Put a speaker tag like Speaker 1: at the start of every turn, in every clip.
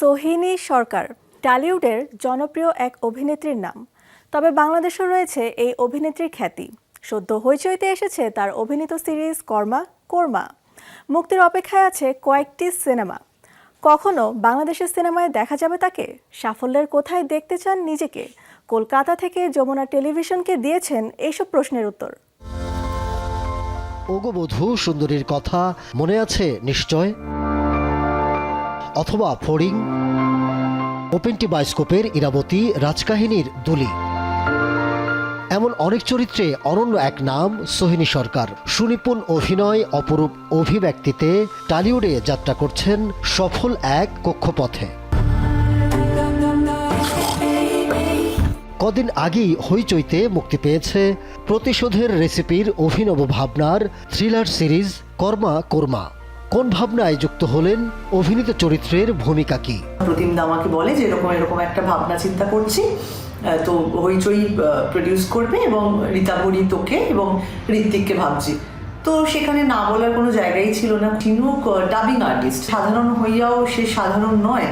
Speaker 1: সোহিনী সরকার, টালিউডের জনপ্রিয় এক অভিনেত্রীর নাম। তবে বাংলাদেশেও রয়েছে এই অভিনেত্রীর খ্যাতি। সদ্য হইচইতে এসেছে তার অভিনীত সিরিজ কর্মা কর্মা। মুক্তির অপেক্ষায় আছে কয়েকটি সিনেমা। কখনো বাংলাদেশের সিনেমায় দেখা যাবে তাকে? সাফল্যের কোথায় দেখতে চান নিজেকে? কলকাতা থেকে যমুনা টেলিভিশনকে দিয়েছেন এইসব প্রশ্নের উত্তর।
Speaker 2: ওগো বধূ, সুন্দরীর কথা মনে আছে নিশ্চয়? অথবা ফড়িং ওপেনটি বায়োস্কোপের ইরাবতী রাজকাহিনীর দুলি। এমন অনেক চরিত্রে অনন্য এক নাম সোহিনী সরকার। সুনিপুণ অভিনয়, অপরূপ অভিব্যক্তিতে টালিউডে যাত্রা করছেন সফল এক কক্ষপথে। কদিন আগেই হইচইতে মুক্তি পেয়েছে প্রতিশোধের রেসিপির অভিনব ভাবনার থ্রিলার সিরিজ কর্মা কোরমা। কোন ভাবনায় যুক্ত হলেন অভিনীত চরিত্রের ভূমিকা কি?
Speaker 3: প্রতিম আমাকে বলে যে এরকম এরকম একটা ভাবনা চিন্তা করছি। তো হইচই প্রডিউস করবে এবং রীতা রীতাবরী তোকে এবং ঋত্বিককে ভাবছি। তো সেখানে না বলার কোনো জায়গাই ছিল না। ঝিনুক ডাবিং আর্টিস্ট সাধারণ হইয়াও সে সাধারণ নয়।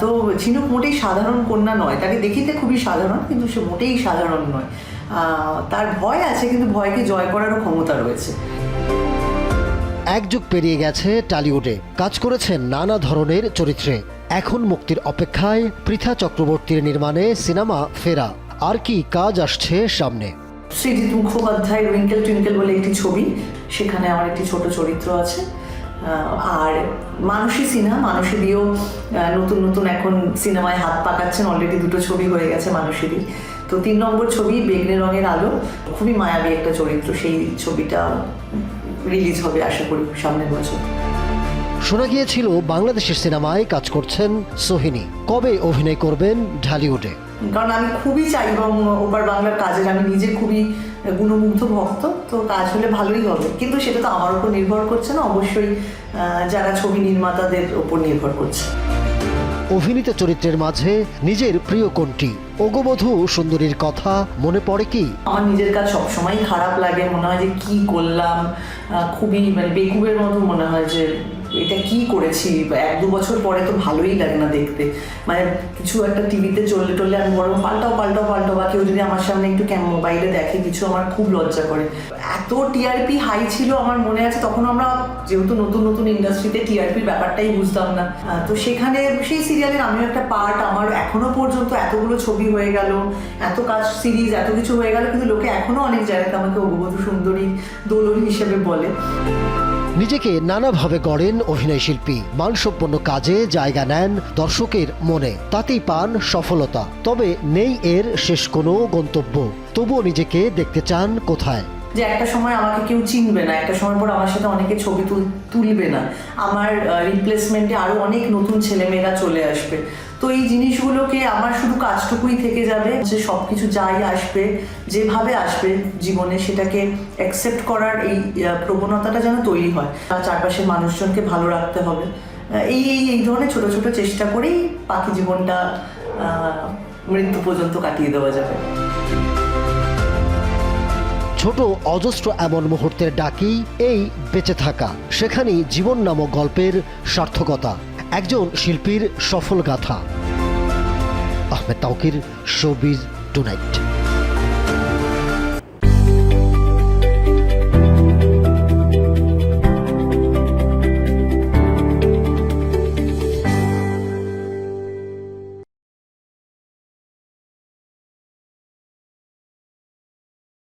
Speaker 3: তো ঝিনুক মোটেই সাধারণ কন্যা নয়। তাকে দেখিতে খুবই সাধারণ, কিন্তু সে মোটেই সাধারণ নয়। তার ভয় আছে, কিন্তু ভয়কে জয় করারও ক্ষমতা রয়েছে।
Speaker 2: এক যুগ পেরিয়ে গেছে টালিউডে। কাজ করেছেন নানা ধরনের চরিত্রে। এখন মুক্তির অপেক্ষায় পৃথা চক্রবর্তীর নির্মাণে সিনেমা ফেরা। আর কি কাজ আসছে সামনে?
Speaker 3: সৃজিত মুখোপাধ্যায় উইঙ্কেল টুইঙ্কেল বলে একটি ছবি। সেখানে আমার একটি ছোট চরিত্র আছে। আর মানসী সিনহা, মানসী দিয়েও নতুন নতুন এখন সিনেমায় হাত পাকাচ্ছেন। অলরেডি দুটো ছবি হয়ে গেছে মানসীদি তো তিন নম্বর ছবি বেগনে রঙের আলো। খুবই মায়াবী একটা চরিত্র। সেই ছবিটা রিলিজ হবে আশা করি সামনের বছর।
Speaker 2: শোনা গিয়েছিল বাংলাদেশের সিনেমায় কাজ করছেন সোহিনী। কবে অভিনয় করবেন ঢালিউডে?
Speaker 3: কারণ আমি খুবই চাই এবং ওপার বাংলার কাজের। আমি নিজে খুবই গুণমুগ্ধ ভক্ত তো কাজ হলে ভালোই হবে। কিন্তু সেটা তো আমার উপর নির্ভর করছে না অবশ্যই যারা ছবি নির্মাতাদের উপর নির্ভর করছে।
Speaker 2: অভিনীত চরিত্রের মাঝে নিজের প্রিয় কোনটি? ওগবধূ, সুন্দরীর কথা, মনে পড়ে কি?
Speaker 3: আমার নিজের কাজ সবসময় খারাপ লাগে, মনে হয় যে কি করলাম খুবই মানে বেকুবের মতো মনে হয় যে এটা কি করেছি? এক দু বছর পরে তো ভালোই লাগে না দেখতে। মানে কিছু একটা টিভিতে চললে টললে আমি বড় পাল্টাও পাল্টাও পাল্টাও বা কেউ যদি আমার সামনে একটু ক্যাম মোবাইলে দেখে, কিছু আমার খুব লজ্জা করে। এত টিআরপি হাই ছিল আমার মনে আছে, তখন আমরা যেহেতু নতুন নতুন ইন্ডাস্ট্রিতে টিআরপির ব্যাপারটাই বুঝতাম না। তো সেখানে সেই সিরিয়ালের আমিও একটা পার্ট আমার এখনও পর্যন্ত এতগুলো ছবি হয়ে গেল, এত কাজ সিরিজ এত কিছু হয়ে গেল, কিন্তু লোকে এখনও অনেক জায়গাতে আমাকে অগবধূ সুন্দরী দোলন হিসেবে বলে।
Speaker 2: নিজেকে নানাভাবে গড়েন অভিনয় শিল্পী। মানসম্পন্ন কাজে জায়গা নেন দর্শকের মনে। তাতেই পান সফলতা। তবে নেই এর শেষ কোনো গন্তব্য। তবুও নিজেকে দেখতে চান কোথায়?
Speaker 3: যে একটা সময় আমাকে কেউ চিনবে না, একটা সময় পর আমার সাথে অনেকে ছবি তুল- তুলবে না। আমার রিপ্লেসমেন্টে আরও অনেক নতুন ছেলেমেয়েরা চলে আসবে। তো এই জিনিসগুলোকে আমার শুধু কাজটুকুই থেকে যাবে, যে সব কিছু যাই আসবে, যেভাবে আসবে জীবনে সেটাকে অ্যাকসেপ্ট করার এই প্রবণতাটা যেন তৈরি হয়। চারপাশের মানুষজনকে ভালো রাখতে হবে। এই এই এই ধরনের ছোট ছোট চেষ্টা করেই বাকি জীবনটা মৃত্যু পর্যন্ত কাটিয়ে দেওয়া যাবে।
Speaker 2: ছোট অজস্র এমন মুহূর্তের ডাকি এই বেঁচে থাকা। সেখানেই জীবন নামক গল্পের সার্থকতা, একজন শিল্পীর সফল গাথা আহমেদ তাউকির শোবিজ টুনাইট।